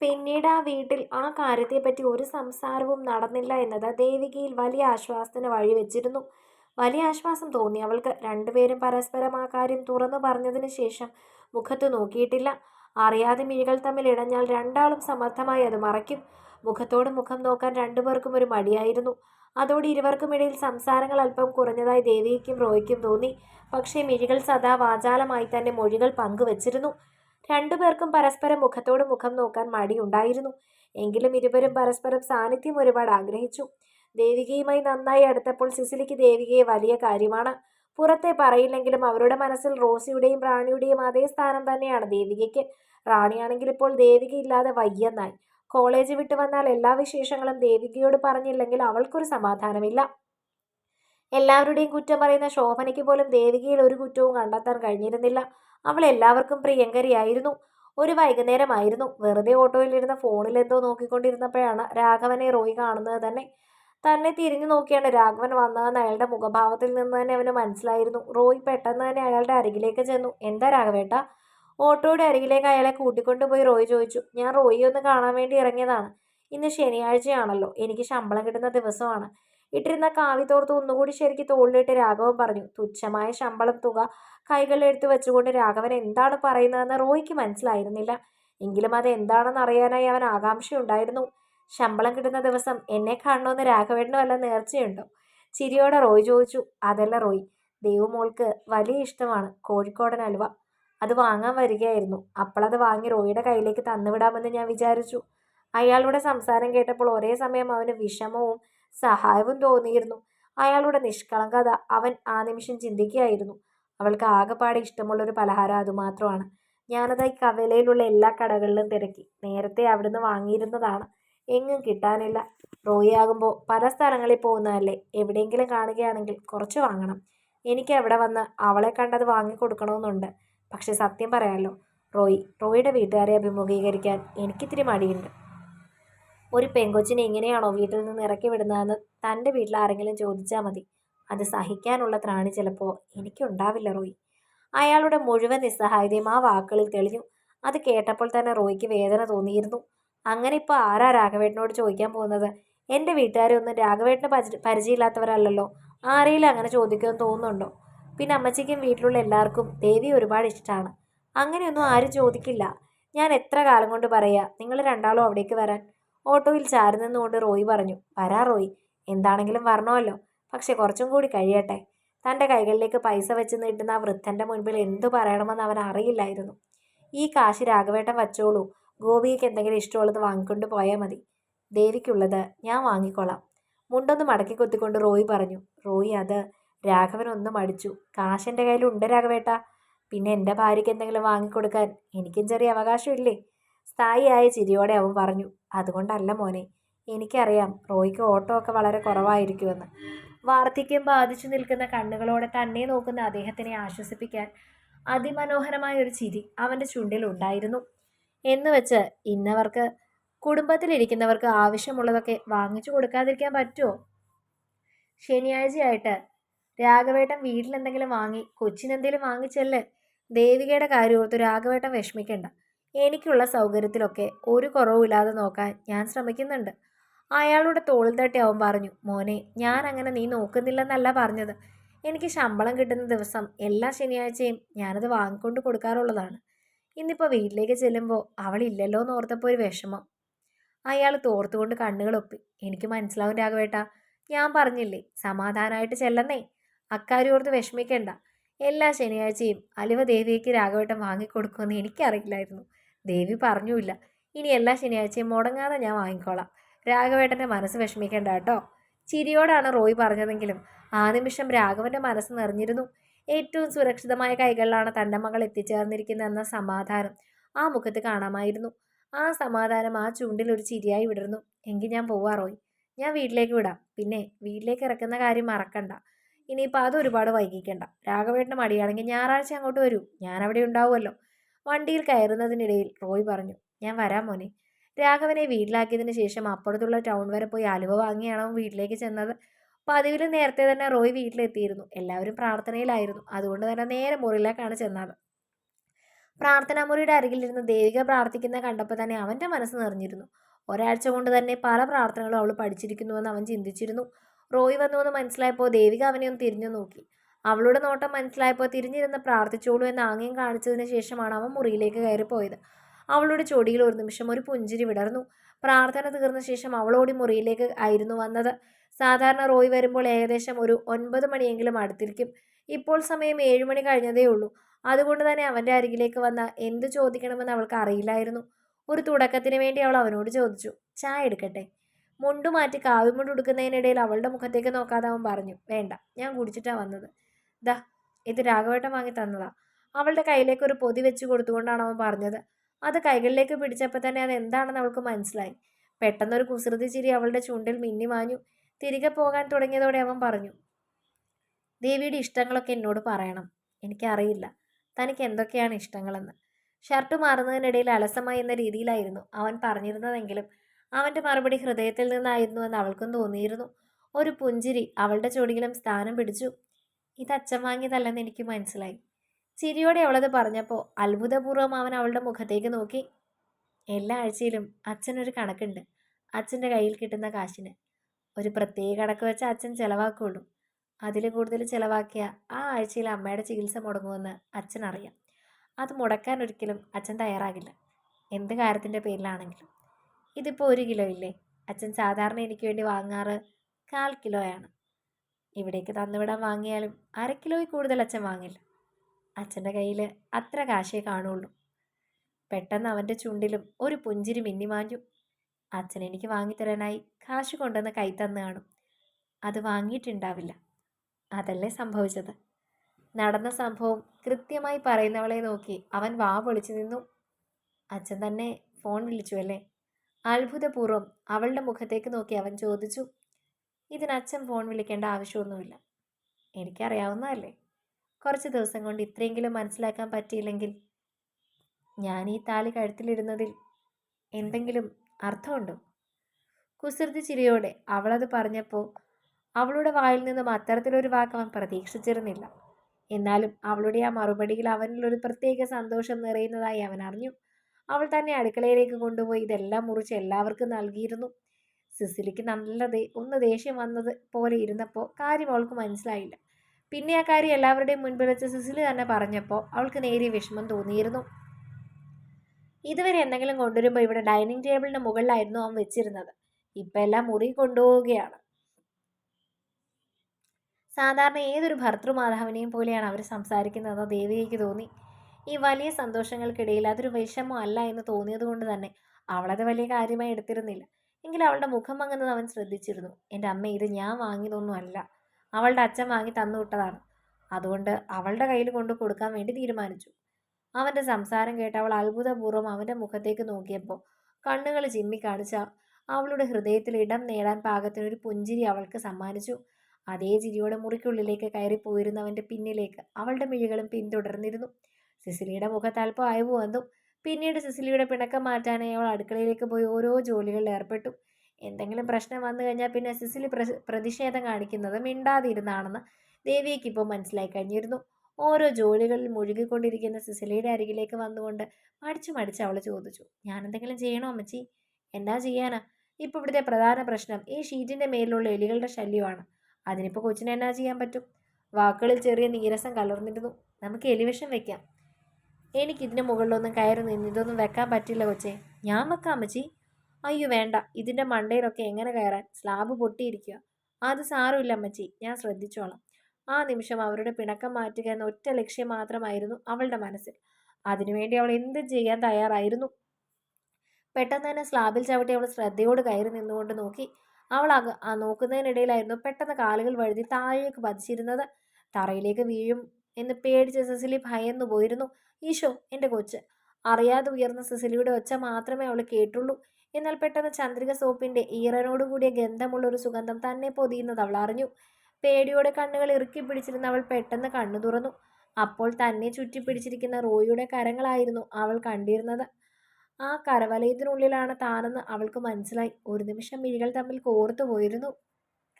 പിന്നീട് ആ വീട്ടിൽ ആ കാര്യത്തെപ്പറ്റി ഒരു സംസാരവും നടന്നില്ല എന്നത് ദേവികയിൽ വലിയ ആശ്വാസത്തിന് വഴിവെച്ചിരുന്നു വലിയ ആശ്വാസം തോന്നി. അവൾക്ക് രണ്ടുപേരും പരസ്പരം ആ കാര്യം തുറന്നു പറഞ്ഞതിന് ശേഷം മുഖത്ത് നോക്കിയിട്ടില്ല. അറിയാതെ മിഴികൾ തമ്മിൽ ഇടഞ്ഞാൽ രണ്ടാളും സമർത്ഥമായി അത് മറയ്ക്കും. മുഖത്തോട് മുഖം നോക്കാൻ രണ്ടുപേർക്കും ഒരു മടിയായിരുന്നു. അതോടെ ഇരുവർക്കുമിടയിൽ സംസാരങ്ങൾ അല്പം കുറഞ്ഞതായി ദേവിക്കും റോയ്ക്കും തോന്നി. പക്ഷേ മിഴികൾ സദാ വാചാലമായി തന്നെ മൊഴികൾ പങ്കുവച്ചിരുന്നു. രണ്ടുപേർക്കും പരസ്പരം മുഖത്തോട് മുഖം നോക്കാൻ മടിയുണ്ടായിരുന്നു. എങ്കിലും ഇരുവരും പരസ്പരം സാന്നിധ്യം ഒരുപാട് ആഗ്രഹിച്ചു. ദേവികയുമായി നന്നായി അടുത്തപ്പോൾ സിസിലിക്ക് ദേവികയെ വലിയ കാര്യമാണ്. പുറത്തെ പറയില്ലെങ്കിലും അവരുടെ മനസ്സിൽ റോസിയുടെയും റാണിയുടെയും അതേ സ്ഥാനം തന്നെയാണ് ദേവികയ്ക്ക്. റാണിയാണെങ്കിൽ ഇപ്പോൾ ദേവിക ഇല്ലാതെ വയ്യെന്നായി. കോളേജ് വിട്ടു വന്നാൽ എല്ലാ വിശേഷങ്ങളും ദേവികയോട് പറഞ്ഞില്ലെങ്കിൽ അവൾക്കൊരു സമാധാനമില്ല. എല്ലാവരുടെയും കുറ്റം പറയുന്ന ശോഭനയ്ക്ക് പോലും ദേവികയിൽ ഒരു കുറ്റവും കണ്ടെത്താൻ കഴിഞ്ഞിരുന്നില്ല. അവൾ എല്ലാവർക്കും പ്രിയങ്കരിയായിരുന്നു. ഒരു വൈകുന്നേരമായിരുന്നു. വെറുതെ ഓട്ടോയിലിരുന്ന ഫോണിൽ എന്തോ നോക്കിക്കൊണ്ടിരുന്നപ്പോഴാണ് രാഘവനെ റോയി കാണുന്നത് തന്നെ. തന്നെ തിരിഞ്ഞു നോക്കിയാണ് രാഘവൻ വന്നതെന്ന് അയാളുടെ മുഖഭാവത്തിൽ നിന്ന് തന്നെ അവന് മനസ്സിലായിരുന്നു. റോയ് പെട്ടെന്ന് തന്നെ അയാളുടെ അരികിലേക്ക് ചെന്നു. എന്താ രാഘവേട്ട? ഓട്ടോയുടെ അരികിലേക്ക് അയാളെ കൂട്ടിക്കൊണ്ടുപോയി റോയ് ചോദിച്ചു. ഞാൻ റോയി ഒന്ന് കാണാൻ വേണ്ടി ഇറങ്ങിയതാണ്. ഇന്ന് ശനിയാഴ്ചയാണല്ലോ. എനിക്ക് ശമ്പളം കിട്ടുന്ന ദിവസമാണ്. ഇട്ടിരുന്ന കാവി തോർത്ത് ഒന്നുകൂടി ശരിക്ക് തോളിലിട്ട് രാഘവൻ പറഞ്ഞു തുച്ഛമായ ശമ്പളം തുക കൈകളിലെടുത്ത് വെച്ചുകൊണ്ട് രാഘവൻ എന്താണ് പറയുന്നതെന്ന് റോയ്ക്ക് മനസ്സിലായിരുന്നില്ല. എങ്കിലും അത് എന്താണെന്ന് അറിയാനായി അവൻ ആകാംക്ഷയുണ്ടായിരുന്നു. ശമ്പളം കിട്ടുന്ന ദിവസം എന്നെ കാണണമെന്ന് രാഘവേട്ടന് വല്ല നേർച്ചയുണ്ടോ? ചിരിയോടെ റോയ് ചോദിച്ചു അതല്ല റോയ് ദൈവമോൾക്ക് വലിയ ഇഷ്ടമാണ് കോഴിക്കോടൻ അലുവ. അത് വാങ്ങാൻ വരികയായിരുന്നു. അപ്പോളത് വാങ്ങി റോയിയുടെ കയ്യിലേക്ക് തന്നുവിടാമെന്ന് ഞാൻ വിചാരിച്ചു. അയാളുടെ സംസാരം കേട്ടപ്പോൾ ഒരേ സമയം അവന് വിഷമവും സഹായവും തോന്നിയിരുന്നു. അയാളുടെ നിഷ്കളങ്കത അവൻ ആ നിമിഷം ചിന്തിക്കുകയായിരുന്നു. അവൾക്ക് ആകെപ്പാടെ ഇഷ്ടമുള്ളൊരു പലഹാരം അതുമാത്രമാണ് ഞാനത് ഈ കവലയിലുള്ള എല്ലാ കടകളിലും തിരക്കി. നേരത്തെ അവിടുന്ന് വാങ്ങിയിരുന്നതാണ്. എങ്ങും കിട്ടാനില്ല. റോയിയാകുമ്പോൾ പല സ്ഥലങ്ങളിൽ പോകുന്നതല്ലേ? എവിടെയെങ്കിലും കാണുകയാണെങ്കിൽ കുറച്ച് വാങ്ങണം. എനിക്ക് അവിടെ വന്ന് അവളെ കണ്ടത് വാങ്ങിക്കൊടുക്കണമെന്നുണ്ട് പക്ഷെ സത്യം പറയാമല്ലോ റോയി റോയിയുടെ വീട്ടുകാരെ അഭിമുഖീകരിക്കാൻ എനിക്കിത്തിരി മടിയുണ്ട്. ഒരു പെങ്കൊച്ചിനെ എങ്ങനെയാണോ വീട്ടിൽ നിന്ന് ഇറക്കി വിടുന്നതെന്ന് തന്റെ വീട്ടിൽ ആരെങ്കിലും ചോദിച്ചാൽ മതി. അത് സഹിക്കാനുള്ള ത്രാണി ചിലപ്പോൾ എനിക്കുണ്ടാവില്ല റോയ്. അയാളുടെ മുഴുവൻ നിസ്സഹായതയും ആ വാക്കുകളിൽ തെളിഞ്ഞു. അത് കേട്ടപ്പോൾ തന്നെ റോയ്ക്ക് വേദന തോന്നിയിരുന്നു. അങ്ങനെ ഇപ്പോൾ ആരാ രാഘവേട്ടനോട് ചോദിക്കാൻ പോകുന്നത്? എന്റെ വീട്ടുകാരൊന്നും രാഘവേട്ടന് പരിചയമില്ലാത്തവരല്ലോ ആരെങ്കിലും അങ്ങനെ ചോദിക്കുമെന്ന് തോന്നുന്നുണ്ടോ? പിന്നെ അമ്മച്ചിക്കും വീട്ടിലുള്ള എല്ലാവർക്കും ദേവി ഒരുപാട് ഇഷ്ടമാണ് അങ്ങനെയൊന്നും ആരും ചോദിക്കില്ല. ഞാൻ എത്ര കാലം കൊണ്ട് പറയാ നിങ്ങൾ രണ്ടാളും അവിടേക്ക് വരാൻ. ഓട്ടോയിൽ ചാരി നിന്നുകൊണ്ട് റോയി പറഞ്ഞു വരാ റോയ് എന്താണെങ്കിലും വരണമല്ലോ. പക്ഷെ കുറച്ചും കൂടി കഴിയട്ടെ. തന്റെ കൈകളിലേക്ക് പൈസ വെച്ച് നീട്ടുന്ന ആ വൃദ്ധന്റെ മുൻപിൽ എന്തു പറയണമെന്ന് അവൻ അറിയില്ലായിരുന്നു. ഈ കാശ് രാഘവേട്ടൻ വച്ചോളൂ. ഗോപിക്ക് എന്തെങ്കിലും ഇഷ്ടമുള്ളത് വാങ്ങിക്കൊണ്ട് പോയാൽ മതി. ദേവിക്കുള്ളത് ഞാൻ വാങ്ങിക്കോളാം. മുണ്ടൊന്ന് മടക്കി കൊത്തിക്കൊണ്ട് റോയി പറഞ്ഞു റോയി അത് രാഘവൻ ഒന്നും മടിച്ചു. കാശ് കയ്യിലുണ്ട് രാഘവേട്ട. പിന്നെ എന്റെ ഭാര്യയ്ക്ക് എന്തെങ്കിലും വാങ്ങിക്കൊടുക്കാൻ എനിക്കും ചെറിയ അവകാശമില്ലേ സ്ഥായിയായ ചിരിയോടെ അവൻ പറഞ്ഞു അതുകൊണ്ടല്ല മോനെ എനിക്കറിയാം റോയ്ക്ക് ഓട്ടോ ഒക്കെ വളരെ കുറവായിരിക്കുമെന്ന്. വാർദ്ധക്യം ബാധിച്ചു നിൽക്കുന്ന കണ്ണുകളോടെ തന്നെ നോക്കുന്ന അദ്ദേഹത്തിനെ ആശ്വസിപ്പിക്കാൻ അതിമനോഹരമായ ഒരു ചിരി അവന്റെ ചുണ്ടിലുണ്ടായിരുന്നു എന്ന് വെച്ച് ഇന്നവർക്ക് കുടുംബത്തിലിരിക്കുന്നവർക്ക് ആവശ്യമുള്ളതൊക്കെ വാങ്ങിച്ചു കൊടുക്കാതിരിക്കാൻ പറ്റുമോ ശനിയാഴ്ചയായിട്ട് രാഘവേട്ടൻ വീട്ടിലെന്തെങ്കിലും വാങ്ങി കൊച്ചിനെന്തെങ്കിലും വാങ്ങിച്ചല്ലേ? ദേവികയുടെ കാര്യം ഓർത്ത് രാഘവേട്ടൻ വിഷമിക്കണ്ട. എനിക്കുള്ള സൗകര്യത്തിലൊക്കെ ഒരു കുറവുമില്ലാതെ നോക്കാൻ ഞാൻ ശ്രമിക്കുന്നുണ്ട്. അയാളുടെ തോളിൽ തട്ടി അവൻ പറഞ്ഞു മോനെ ഞാൻ അങ്ങനെ നീ നോക്കുന്നില്ലെന്നല്ല പറഞ്ഞത്. എനിക്ക് ശമ്പളം കിട്ടുന്ന ദിവസം എല്ലാ ശനിയാഴ്ചയും ഞാനത് വാങ്ങിക്കൊണ്ട് കൊടുക്കാറുള്ളതാണ്. ഇന്നിപ്പോൾ വീട്ടിലേക്ക് ചെല്ലുമ്പോൾ അവളില്ലല്ലോ എന്ന് ഓർത്തപ്പോൾ ഒരു വിഷമം. അയാൾ തോർത്തുകൊണ്ട് കണ്ണുകളൊപ്പി എനിക്ക് മനസ്സിലാവും രാഘവേട്ട ഞാൻ പറഞ്ഞില്ലേ സമാധാനമായിട്ട് ചെല്ലന്നേ. അക്കാര്യം ഓർത്ത് വിഷമിക്കണ്ട. എല്ലാ ശനിയാഴ്ചയും അലിവ ദേവിക്ക് രാഘവേട്ടൻ വാങ്ങിക്കൊടുക്കുമെന്ന് എനിക്കറിയില്ലായിരുന്നു. ദേവി പറഞ്ഞുമില്ല. ഇനി എല്ലാ ശനിയാഴ്ചയും മുടങ്ങാതെ ഞാൻ വാങ്ങിക്കോളാം. രാഘവേട്ടന്റെ മനസ്സ് വിഷമിക്കേണ്ട കേട്ടോ. ചിരിയോടാണ് റോയ് പറഞ്ഞതെങ്കിലും ആ നിമിഷം രാഘവന്റെ മനസ്സ് നിറഞ്ഞിരുന്നു. ഏറ്റവും സുരക്ഷിതമായ കൈകളിലാണ് തന്റെ മകൾ എത്തിച്ചേർന്നിരിക്കുന്നതെന്ന സമാധാനം ആ മുഖത്ത് കാണാമായിരുന്നു. ആ സമാധാനം ആ ചൂണ്ടിൽ ഒരു ചിരിയായി വിടർന്നു. എങ്കിൽ ഞാൻ പോവാ റോയ്. ഞാൻ വീട്ടിലേക്ക് വിടാം. പിന്നെ വീട്ടിലേക്ക് ഇറക്കുന്ന കാര്യം മറക്കണ്ട. ഇനിയിപ്പോൾ അത് ഒരുപാട് വൈകിക്കണ്ട. രാഘവേട്ടന് മടിയാണെങ്കിൽ ഞായറാഴ്ച അങ്ങോട്ട് വരൂ. ഞാൻ അവിടെ ഉണ്ടാവുമല്ലോ. വണ്ടിയിൽ കയറുന്നതിനിടയിൽ റോയ് പറഞ്ഞു ഞാൻ വരാം മോനെ. രാഘവനെ വീട്ടിലാക്കിയതിന് ശേഷം അപ്പുറത്തുള്ള ടൗൺ വരെ പോയി അലുവ വാങ്ങിയാണ് വീട്ടിലേക്ക് ചെന്നത്. പതിവിൽ നേരത്തെ തന്നെ റോയ് വീട്ടിലെത്തിയിരുന്നു. എല്ലാവരും പ്രാർത്ഥനയിലായിരുന്നു. അതുകൊണ്ട് തന്നെ നേരെ മുറിയിലേക്കാണ് ചെന്നത്. പ്രാർത്ഥനാ മുറിയുടെ അരികിലിരുന്ന് ദേവിക പ്രാർത്ഥിക്കുന്ന കണ്ടപ്പോൾ തന്നെ അവന്റെ മനസ്സ് നിറഞ്ഞിരുന്നു. ഒരാഴ്ച കൊണ്ട് തന്നെ പല പ്രാർത്ഥനകളും അവൾ പഠിച്ചിരിക്കുന്നുവെന്ന് അവൻ ചിന്തിച്ചിരുന്നു. റോയ് വന്നുവെന്ന് മനസ്സിലായപ്പോൾ ദേവിക അവനെ ഒന്ന് തിരിഞ്ഞു നോക്കി. അവളുടെ നോട്ടം മനസ്സിലായപ്പോൾ തിരിഞ്ഞിരുന്ന് പ്രാർത്ഥിച്ചോളൂ എന്ന് ആംഗ്യം കാണിച്ചതിന് ശേഷമാണ് അവൻ മുറിയിലേക്ക് കയറിപ്പോയത്. അവളുടെ ചൊടിയിൽ ഒരു നിമിഷം ഒരു പുഞ്ചിരി വിടർന്നു. പ്രാർത്ഥന തീർന്ന ശേഷം അവളോടി മുറിയിലേക്ക് ആയിരുന്നു വന്നത്. സാധാരണ റോയ് വരുമ്പോൾ ഏകദേശം ഒരു ഒൻപത് മണിയെങ്കിലും അടുത്തിരിക്കും. ഇപ്പോൾ സമയം ഏഴുമണി കഴിഞ്ഞതേ ഉള്ളൂ. അതുകൊണ്ട് തന്നെ അവന്റെ അരികിലേക്ക് വന്ന എന്ത് ചോദിക്കണമെന്ന് അവൾക്ക് അറിയില്ലായിരുന്നു. ഒരു തുടക്കത്തിന് വേണ്ടി അവൾ അവനോട് ചോദിച്ചു ചായ എടുക്കട്ടെ? മുണ്ടു മാറ്റി എടുക്കുന്നതിനിടയിൽ അവളുടെ മുഖത്തേക്ക് നോക്കാതെ അവൻ പറഞ്ഞു വേണ്ട ഞാൻ കുടിച്ചിട്ടാണ് വന്നത്. ദാ ഇത് രാഘവേട്ടൻ വാങ്ങി തന്നതാ. അവളുടെ കയ്യിലേക്ക് ഒരു പൊതി വെച്ച് കൊടുത്തുകൊണ്ടാണ് അവൻ പറഞ്ഞത്. അത് കൈകളിലേക്ക് പിടിച്ചപ്പോൾ തന്നെ അത് എന്താണെന്ന് അവൾക്ക് മനസ്സിലായി. പെട്ടെന്നൊരു കുസൃതി ചിരി അവളുടെ ചുണ്ടിൽ മിന്നി മാഞ്ഞു. തിരികെ പോകാൻ തുടങ്ങിയതോടെ അവൻ പറഞ്ഞു ദേവിയുടെ ഇഷ്ടങ്ങളൊക്കെ എന്നോട് പറയണം. എനിക്കറിയില്ല. തനിക്ക് എന്തൊക്കെയാണ് ഇഷ്ടങ്ങളെന്ന്. ഷർട്ട് മാറുന്നതിനിടയിൽ അലസമായി എന്ന രീതിയിലായിരുന്നു അവൻ പറഞ്ഞിരുന്നതെങ്കിലും അവന്റെ മറുപടി ഹൃദയത്തിൽ നിന്നായിരുന്നു എന്ന് അവൾക്കും തോന്നിയിരുന്നു. ഒരു പുഞ്ചിരി അവളുടെ ചൊടിയിലും സ്ഥാനം പിടിച്ചു. ഇത് അച്ഛൻ വാങ്ങിയതല്ലെന്ന് എനിക്ക് മനസ്സിലായി. ചിരിയോടെ അവളത് പറഞ്ഞപ്പോൾ അത്ഭുതപൂർവം അവൻ അവളുടെ മുഖത്തേക്ക് നോക്കി. എല്ലാ ആഴ്ചയിലും അച്ഛനൊരു കണക്കുണ്ട്. അച്ഛന്റെ കയ്യിൽ കിട്ടുന്ന കാശിന്. ഒരു പ്രത്യേക കണക്ക് വെച്ച് അച്ഛൻ ചിലവാക്കുള്ളൂ. അതിൽ കൂടുതൽ ചിലവാക്കിയ ആ ആഴ്ചയിൽ അമ്മയുടെ ചികിത്സ മുടങ്ങുമെന്ന് അച്ഛൻ അറിയാം. അത് മുടക്കാൻ ഒരിക്കലും അച്ഛൻ തയ്യാറാകില്ല. എന്ത് കാര്യത്തിന്റെ പേരിലാണെങ്കിലും. ഇതിപ്പോൾ ഒരു കിലോ ഇല്ലേ അച്ഛൻ സാധാരണ എനിക്ക് വേണ്ടി വാങ്ങാറ് കാൽ കിലോയാണ്. ഇവിടേക്ക് തന്നുവിടാൻ വാങ്ങിയാലും അര കിലോയിൽ കൂടുതൽ അച്ഛൻ വാങ്ങില്ല. അച്ഛന്റെ കയ്യിൽ അത്ര കാശേ കാണുള്ളൂ. പെട്ടെന്ന് അവന്റെ ചുണ്ടിലും ഒരു പുഞ്ചിരി മിന്നിമാഞ്ഞു അച്ഛൻ എനിക്ക് വാങ്ങിത്തരാനായി കാശ് കൊണ്ടുവന്ന് കൈ തന്നു കാണും. അത് വാങ്ങിയിട്ടുണ്ടാവില്ല. അതല്ലേ സംഭവിച്ചത്. നടന്ന സംഭവം കൃത്യമായി പറയുന്നവളെ നോക്കി അവൻ വാ പൊളിച്ചു നിന്നു. അച്ഛൻ തന്നെ ഫോൺ വിളിച്ചു അല്ലേ? അത്ഭുതപൂർവം അവളുടെ മുഖത്തേക്ക് നോക്കി അവൻ ചോദിച്ചു. ഇതിന് അച്ഛൻ ഫോൺ വിളിക്കേണ്ട ആവശ്യമൊന്നുമില്ല. എനിക്കറിയാവുന്നതല്ലേ. കുറച്ച് ദിവസം കൊണ്ട് ഇത്രയെങ്കിലും മനസ്സിലാക്കാൻ പറ്റിയില്ലെങ്കിൽ ഞാൻ ഈ താലി കഴുത്തിലിടുന്നതിൽ എന്തെങ്കിലും അർത്ഥമുണ്ടോ? കുസൃതി ചിരിയോടെ അവളത് പറഞ്ഞപ്പോൾ അവളുടെ വായിൽ നിന്നും അത്തരത്തിലൊരു വാക്ക് അവൻ പ്രതീക്ഷിച്ചിരുന്നില്ല. എന്നാലും അവളുടെ ആ മറുപടിയിൽ അവനിലൊരു പ്രത്യേക സന്തോഷം നിറയുന്നതായി അവൻ അറിഞ്ഞു. അവൾ തന്നെ അടുക്കളയിലേക്ക് കൊണ്ടുപോയി ഇതെല്ലാം മുറിച്ച് എല്ലാവർക്കും നൽകിയിരുന്നു. സിസിലിക്ക് നല്ല ദേ ഒന്ന് ദേഷ്യം വന്നത് പോലെ ഇരുന്നപ്പോൾ കാര്യം അവൾക്ക് മനസ്സിലായില്ല. പിന്നെ ആ കാര്യം എല്ലാവരുടെയും മുൻപിൽ വെച്ച് സിസിലി തന്നെ പറഞ്ഞപ്പോൾ അവൾക്ക് നേരിയ വിഷമം തോന്നിയിരുന്നു. ഇതുവരെ എന്തെങ്കിലും കൊണ്ടുവരുമ്പോൾ ഇവിടെ ഡൈനിങ് ടേബിളിന് മുകളിലായിരുന്നു അവൻ വെച്ചിരുന്നത്. ഇപ്പം എല്ലാം മുറി കൊണ്ടുപോവുകയാണ്. സാധാരണ ഏതൊരു ഭർത്തൃമാതാവിനെയും പോലെയാണ് അവർ സംസാരിക്കുന്നതെന്ന് ദേവികയ്ക്ക് തോന്നി ഈ വലിയ സന്തോഷങ്ങൾക്കിടയിൽ അതൊരു വിഷമം അല്ല എന്ന് തോന്നിയതുകൊണ്ട് തന്നെ അവളത് വലിയ കാര്യമായി എടുത്തിരുന്നില്ല. എങ്കിലും അവളുടെ മുഖം മങ്ങുന്നത് അവൻ ശ്രദ്ധിച്ചിരുന്നു. എന്റെ അമ്മ ഇത് ഞാൻ വാങ്ങിയതൊന്നുമല്ല അവളുടെ അച്ഛൻ വാങ്ങി തന്നു വിട്ടതാണ്. അതുകൊണ്ട് അവളുടെ കയ്യിൽ കൊണ്ട് കൊടുക്കാൻ വേണ്ടി തീരുമാനിച്ചു. അവന്റെ സംസാരം കേട്ട് അവൾ അത്ഭുതപൂർവം അവന്റെ മുഖത്തേക്ക് നോക്കിയപ്പോൾ കണ്ണുകൾ ചിമ്മി കാണിച്ച അവളുടെ ഹൃദയത്തിൽ ഇടം നേടാൻ പാകത്തിനൊരു പുഞ്ചിരി അവൾക്ക് സമ്മാനിച്ചു. അതേ ചിരിയോടെ മുറിക്കുള്ളിലേക്ക് കയറിപ്പോയിരുന്നവന്റെ പിന്നിലേക്ക് അവളുടെ മിഴികളും പിന്തുടർന്നിരുന്നു. സിസിലിയുടെ മുഖത്ത് അല്പം അയവ് വന്നു പിന്നീട് സിസിലിയുടെ പിണക്കം മാറ്റാനായി അവൾ അടുക്കളയിലേക്ക് പോയി ഓരോ ജോലികളിൽ ഏർപ്പെട്ടു. എന്തെങ്കിലും പ്രശ്നം വന്നു കഴിഞ്ഞാൽ പിന്നെ സിസിലി പ്ര പ്രതിഷേധം കാണിക്കുന്നത് മിണ്ടാതിരുന്നാണെന്ന് ദേവിയയ്ക്ക് ഇപ്പോൾ മനസ്സിലായി കഴിഞ്ഞിരുന്നു. ഓരോ ജോലികളിൽ മുഴുകിക്കൊണ്ടിരിക്കുന്ന സിസിലിയുടെ അരികിലേക്ക് വന്നുകൊണ്ട് മടിച്ചു മടിച്ച് അവൾ ചോദിച്ചു ഞാൻ എന്തെങ്കിലും ചെയ്യണോ അമ്മച്ചി? എന്താ ചെയ്യാനാ? ഇപ്പോൾ ഇവിടുത്തെ പ്രധാന പ്രശ്നം ഈ ഷീറ്റിന്റെ മേലിലുള്ള എലികളുടെ ശല്യമാണ്. അതിനിപ്പോൾ കൊച്ചിന് എന്നാ ചെയ്യാൻ പറ്റും? വാക്കുകളിൽ ചെറിയ നീരസം കലർന്നിരുന്നു. നമുക്ക് എലിവിഷം വെക്കാം. എനിക്കിതിന്റെ മുകളിലൊന്നും കയറി നിന്ന് ഇതൊന്നും വെക്കാൻ പറ്റില്ല കൊച്ചേ. ഞാൻ വെക്കാം അമ്മച്ചി. അയ്യോ വേണ്ട. ഇതിന്റെ മണ്ടയിലൊക്കെ എങ്ങനെ കയറാൻ? സ്ലാബ് പൊട്ടിയിരിക്കുക അത് സാരമില്ല അമ്മച്ചി. ഞാൻ ശ്രദ്ധിച്ചോളാം. ആ നിമിഷം അവരുടെ പിണക്കം മാറ്റുക എന്ന ഒറ്റ ലക്ഷ്യം മാത്രമായിരുന്നു അവളുടെ മനസ്സിൽ. അതിനുവേണ്ടി അവൾ എന്ത് ചെയ്യാൻ തയ്യാറായിരുന്നു. പെട്ടെന്ന് തന്നെ സ്ലാബിൽ ചവിട്ടി അവൾ ശ്രദ്ധയോട് കയറി നിന്നുകൊണ്ട് നോക്കി. അവൾ ആ നോക്കുന്നതിനിടയിലായിരുന്നു പെട്ടെന്ന് കാലുകൾ വഴുതി താഴേക്ക് പതിച്ചിരുന്നത്. തറയിലേക്ക് വീഴും എന്ന് പേടിച്ച സെസിലി ഭയന്നു പോയിരുന്നു ഈശോ എന്റെ കൊച്ച്. അറിയാതെ ഉയർന്ന സിസിലിയുടെ ഒച്ച മാത്രമേ അവൾ കേട്ടുള്ളൂ. എന്നാൽ പെട്ടെന്ന് ചന്ദ്രിക സോപ്പിന്റെ ഈറനോടുകൂടിയ ഗന്ധമുള്ള ഒരു സുഗന്ധം തന്നെ പൊതിയുന്നത് അവൾ അറിഞ്ഞു. പേടിയോടെ കണ്ണുകൾ ഇറുക്കി പിടിച്ചിരുന്ന അവൾ പെട്ടെന്ന് കണ്ണു തുറന്നു. അപ്പോൾ തന്നെ ചുറ്റി ചുറ്റിപ്പിടിച്ചിരിക്കുന്ന റോയിയുടെ കരങ്ങളായിരുന്നു അവൾ കണ്ടിരുന്നത്. ആ കരവലയത്തിനുള്ളിലാണ് താനെന്ന് അവൾക്ക് മനസ്സിലായി. ഒരു നിമിഷം മിഴികൾ തമ്മിൽ കോർത്തു പോയിരുന്നു.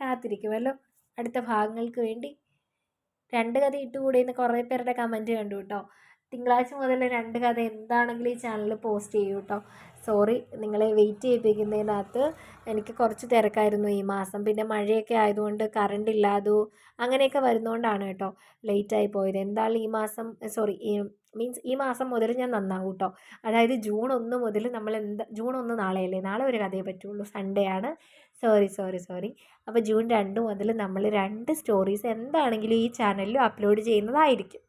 കാത്തിരിക്കുമല്ലോ. അടുത്ത ഭാഗങ്ങൾക്ക് വേണ്ടി. രണ്ട് കഥ ഇട്ടുകൂടെ എന്ന് കുറേ പേരുടെ കമന്റ് കണ്ടു കേട്ടോ. തിങ്കളാഴ്ച മുതൽ രണ്ട് കഥ എന്താണെങ്കിലും ഈ ചാനലിൽ പോസ്റ്റ് ചെയ്യൂ കേട്ടോ സോറി നിങ്ങളെ വെയിറ്റ് ചെയ്യിപ്പിക്കുന്നതിനകത്ത് എനിക്ക് കുറച്ച് തിരക്കായിരുന്നു ഈ മാസം. പിന്നെ മഴയൊക്കെ ആയതുകൊണ്ട് കറണ്ട് ഇല്ലാതു അങ്ങനെയൊക്കെ വരുന്നതുകൊണ്ടാണ് കേട്ടോ ലേറ്റായി പോയത്. എന്തായാലും ഈ മാസം സോറി മീൻസ് ഈ മാസം മുതൽ ഞാൻ നന്നാവും കേട്ടോ അതായത് ജൂൺ ഒന്ന് മുതൽ നമ്മൾ എന്താ ജൂൺ ഒന്ന് നാളെയല്ലേ? നാളെ ഒരു കഥയെ പറ്റുള്ളൂ. സൺഡേ ആണ്. സോറി സോറി സോറി അപ്പോൾ ജൂൺ രണ്ട് മുതൽ നമ്മൾ രണ്ട് സ്റ്റോറീസ് എന്താണെങ്കിലും ഈ ചാനലിൽ അപ്ലോഡ് ചെയ്യുന്നതായിരിക്കും.